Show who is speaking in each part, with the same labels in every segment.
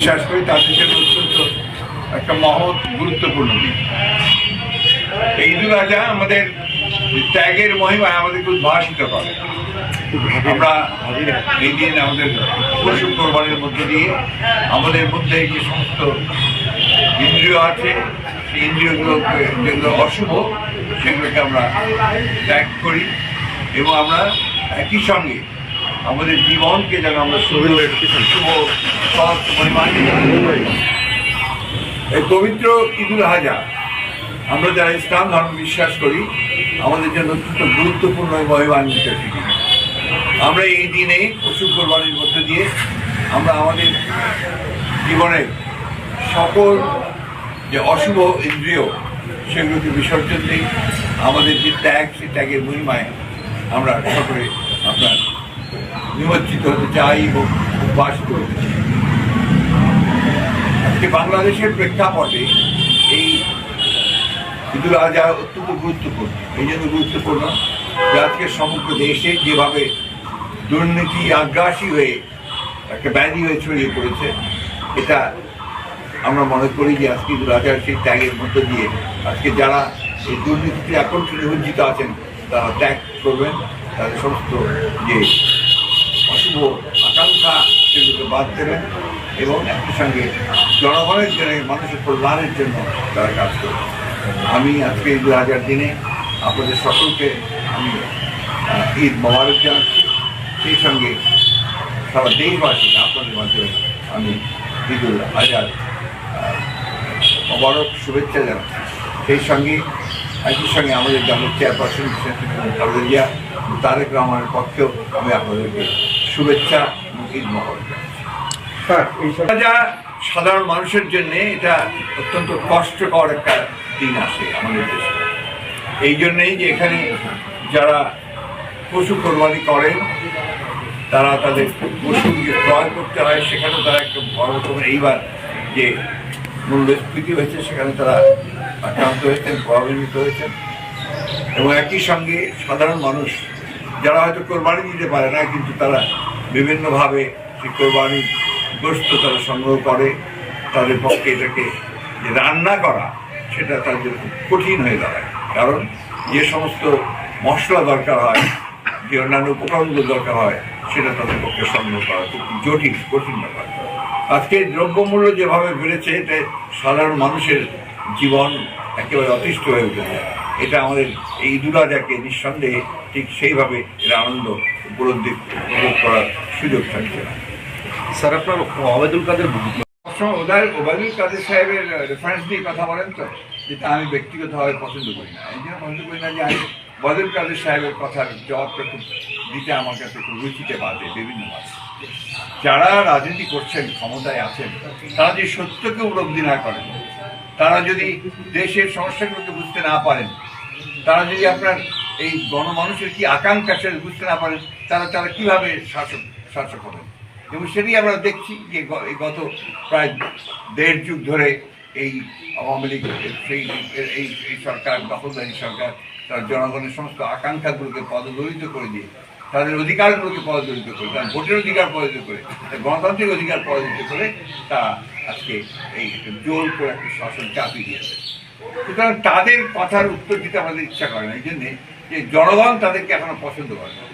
Speaker 1: বিশ্বাস করি তাদের জন্য অত্যন্ত একটা মহৎ, গুরুত্বপূর্ণ দিন এই ঈদুল আজহা আমাদের ত্যাগের মহিমা আমাদেরকে উদ্ভাসিত করে। আমরা এই দিন আমাদের পশু কোরবানির মধ্যে দিয়ে আমাদের মধ্যে যে সমস্ত ইন্দ্রিয় আছে, সেই ইন্দ্রিয়গুলো যেগুলো অশুভ, সেগুলোকে আমরা ত্যাগ করি এবং আমরা একই সঙ্গে আমাদের জীবনকে যেন আমরা শুভ এই পবিত্র ঈদুল হাজা আমরা যারা ইসলাম ধর্ম বিশ্বাস করি, আমাদের জন্য অত্যন্ত গুরুত্বপূর্ণ মহিমান্বিত একটি আমরা এই দিনে পশু কোরবানির মধ্যে দিয়ে আমরা আমাদের জীবনের সকল যে অশুভ ইন্দ্রিয়, সেগুলোকে বিসর্জন দিই। আমাদের যে ত্যাগ, সেই ত্যাগের মহিমায় আমরা সকলে আপনার নিমজ্জিত হতে চাই এবং উদ্ভাসিত হতে চাই। বাংলাদেশের প্রেক্ষাপটে এই ঈদুল আজহা অত্যন্ত গুরুত্বপূর্ণ। এই জন্য গুরুত্বপূর্ণ যে আজকে সমগ্র দেশে যেভাবে দুর্নীতি আগ্রাসী হয়ে একটা ব্যাধি হয়ে ছড়িয়ে পড়েছে, এটা আমরা মনে করি যে আজকে ঈদুল আজহার সেই ত্যাগের মধ্য দিয়ে আজকে যারা এই দুর্নীতিতে এখন নিমজ্জিত আছেন ত্যাগ করবেন তাদের সমস্ত যে অশুভ আকাঙ্ক্ষা সেগুলোকে বাদ দেবেন এবং একই সঙ্গে জনগণের জন্য মানুষের কল্যাণের জন্য তারা কাজ করবেন। আমি আজকে দু হাজার দিনে আপনাদের সকলকে আমি ঈদ মোবারক জানাচ্ছি। সেই সঙ্গে সারা দেশবাসীকে আপনাদের মাধ্যমে আমি ঈদুল আজহার আহ, মোবারক শুভেচ্ছা জানাচ্ছি। সেই সঙ্গে একই সঙ্গে আমাদের গ্রামের চেয়ারপারসন জিয়া তারেক রহমানের পক্ষেও আমি আপনাদেরকে শুভেচ্ছা ঈদ জানাচ্ছি যা সাধারণ মানুষের জন্য এটা অত্যন্ত কষ্টকর একটা দিন আসে আমাদের দেশে। এই জন্যেই যে এখানে যারা পশু কোরবানি করেন তারা তাদের পশু ক্রয় করতে হয় সেখানেও তারা একটা বড় রকমের এইবার যে মূল্যস্ফীতি হয়েছে, সেখানে তারা আক্রান্ত হয়েছেন প্রভাবিত হয়েছেন। এবং একই সঙ্গে সাধারণ মানুষ, যারা হয়তো কোরবানি দিতে পারে না কিন্তু তারা বিভিন্নভাবে সেই কোরবানির গোস্ত তারা সংগ্রহ করে, তাদের পক্ষে এটাকে যে রান্না করা, সেটা তাদের কঠিন হয়ে দাঁড়ায়। কারণ যে সমস্ত মশলা দরকার হয়, যে অন্যান্য উপকরণগুলো দরকার হয়, সেটা তাদের পক্ষে সংগ্রহ করা খুব জটিল, কঠিন ব্যাপার। আজকে দ্রব্যমূল্য যেভাবে বেড়েছে এতে সাধারণ মানুষের জীবন একেবারে অতিষ্ঠ হয়ে উঠেছে। এটা আমাদের এই দুরাজাকে নিঃসন্দেহে ঠিক সেইভাবে এর আনন্দ উপলব্ধি উপভোগ করার সুযোগ থাকছে। না
Speaker 2: স্যার আপনার ওবায়দুল কাদের
Speaker 1: ওবায়দুল কাদের সাহেবের রেফারেন্স দিয়ে কথা বলেন তো যেটা আমি ব্যক্তিগতভাবে পছন্দ করি না। এই জন্য পছন্দ করি না যে আমি ওবায়দুল কাদের সাহেবের কথার জবাবটা খুব দিতে আমার কাছে খুব রুচিতে বাঁধে বিভিন্ন ভাবে যারা রাজনীতি করছেন, ক্ষমতায় আছেন, তারা যে সত্যকে উপলব্ধি না করেন, তারা যদি দেশের সমস্যাগুলোকে বুঝতে না পারেন, তারা যদি আপনার এই গণমানুষের কি আকাঙ্ক্ষা সেটা বুঝতে না পারেন, তারা তারা কীভাবে শাসক শাসক হবেন? এবং সেটাই আমরা দেখছি যে গত প্রায় দেড় যুগ ধরে এই আওয়ামী লীগ, সেই এই সরকার, দখলদারি সরকার, তার জনগণের সমস্ত আকাঙ্ক্ষাগুলোকে পদদলিত করে দিয়ে তাদের অধিকারগুলোকে পদদলিত করে তার ভোটের অধিকার পদদলিত করে গণতান্ত্রিক অধিকার পদদলিত করে তারা আজকে এই জোর করে একটা শাসন চাপিয়ে দিয়েছে। সুতরাং তাদের কথার উত্তর দিতে আমাদের ইচ্ছা করে না, এই জন্যে যে জনগণ তাদেরকে এখনও পছন্দ করে না।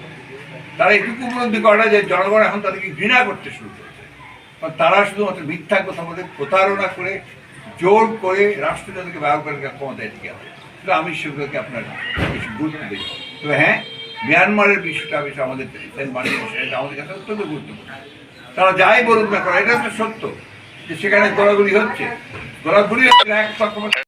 Speaker 1: তারা এটুকু উপলব্ধি করে না যে জনগণ এখন তাদেরকে ঘৃণা করতে শুরু করেছে। তারা শুধুমাত্র মিথ্যা কথা বলে প্রতারণা করে, জোর করে রাষ্ট্র তাদেরকে ব্যবহার করে ক্ষমতায় টিকে আছে। আমি সেগুলোকে আপনার বেশি গুরুত্ব দিই। তবে হ্যাঁ মিয়ানমারের বিষয়টা বেশি আমাদের সেনমারের বিষয় এটা আমাদের কাছে অত্যন্ত গুরুত্বপূর্ণ। তারা যাই বলুক না এটা তো সত্য যে সেখানে গোলাগুলি হচ্ছে। হচ্ছে এক